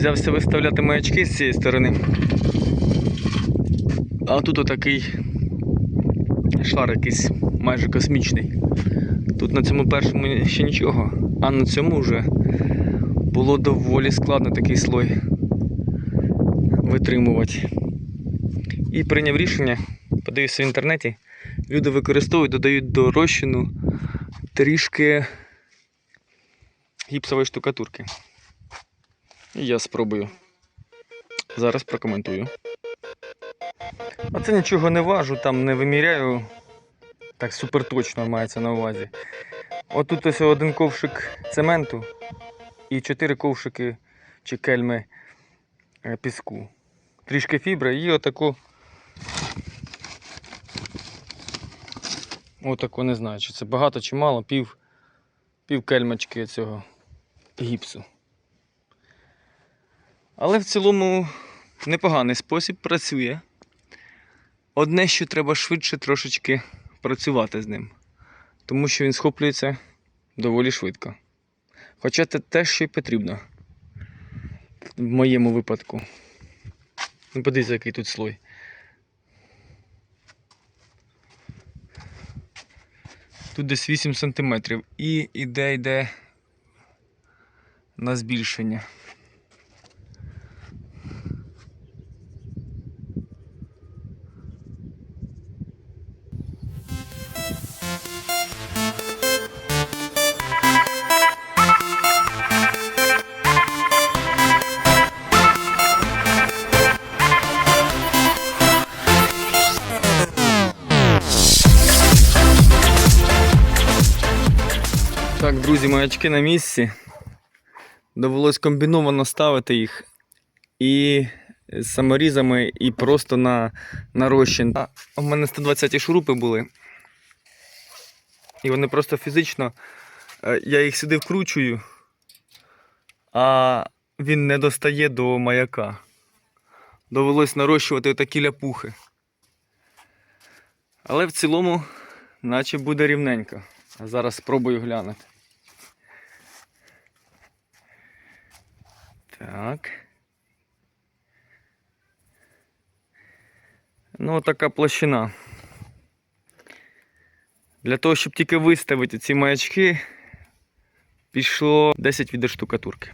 Взявся виставляти маячки з цієї сторони. А тут отакий шар якийсь майже космічний. Тут на цьому першому ще нічого, а на цьому вже було доволі складно такий слой витримувати. І прийняв рішення, подивився в інтернеті, люди використовують, додають до розчину трішки гіпсової штукатурки. І я спробую. Зараз прокоментую. А це нічого не важу, там не виміряю. Так супер точно мається на увазі. Отут ось один ковшик цементу і чотири ковшики чи кельми е, піску. Трішки фібри і отаку. Отаку не знаю, чи це багато чи мало, пів, пів кельмочки цього гіпсу. Але в цілому непоганий спосіб працює. Одне, що треба швидше трошечки працювати з ним, тому що він схоплюється доволі швидко. Хоча це те, що й потрібно в моєму випадку. Ну, подивіться, який тут слой. Тут десь 8 см і іде йде на збільшення. Так, друзі, маячки на місці. Довелось комбіновано ставити їх і з саморізами, і просто на, на розчин. А, у мене 120 шурупи були. І вони просто фізично. е, Я їх сюди вкручую, а він не достає до маяка. Довелось нарощувати такі ляпухи. Але в цілому, наче буде рівненько. Зараз спробую глянути. Так. Ну, така площина. Для того, щоб тільки виставити ці маячки, пішло 10 відер штукатурки.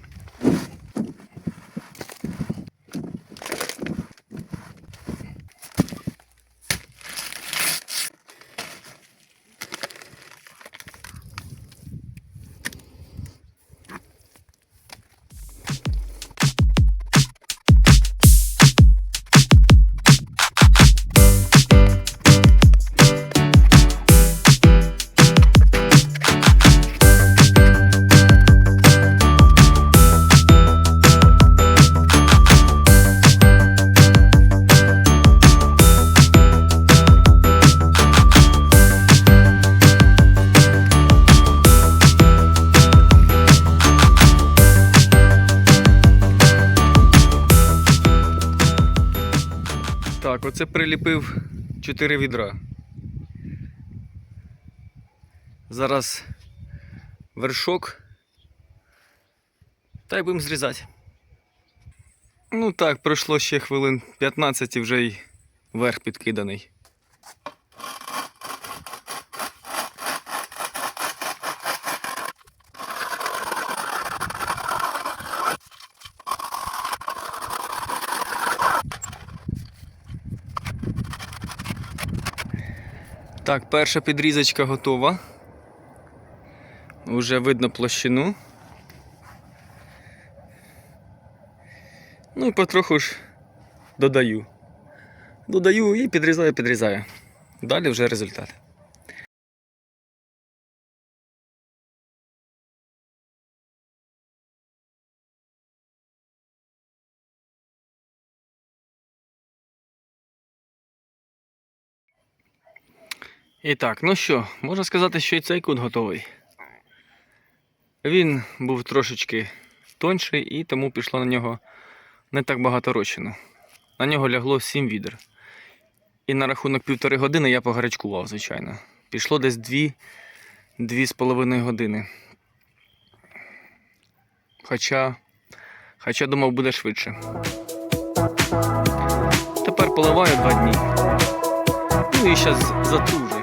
Так, оце приліпив 4 відра. Зараз вершок. Та й будемо зрізати. Ну так, пройшло ще хвилин 15 і вже й верх підкиданий. Так, перша підрізочка готова. Уже видно площину. Ну і потроху ж додаю. Додаю і підрізаю, підрізаю. Далі вже результат. І так, ну що, можна сказати, що і цей кут готовий. Він був трошечки тонший і тому пішло на нього не так багато розчину. На нього лягло 7 відер. І на рахунок півтори години я погарячкував, звичайно. Пішло десь дві, дві з половиною години. Хоча, хоча думав, буде швидше. Тепер поливаю два дні. Ну і зараз затружу.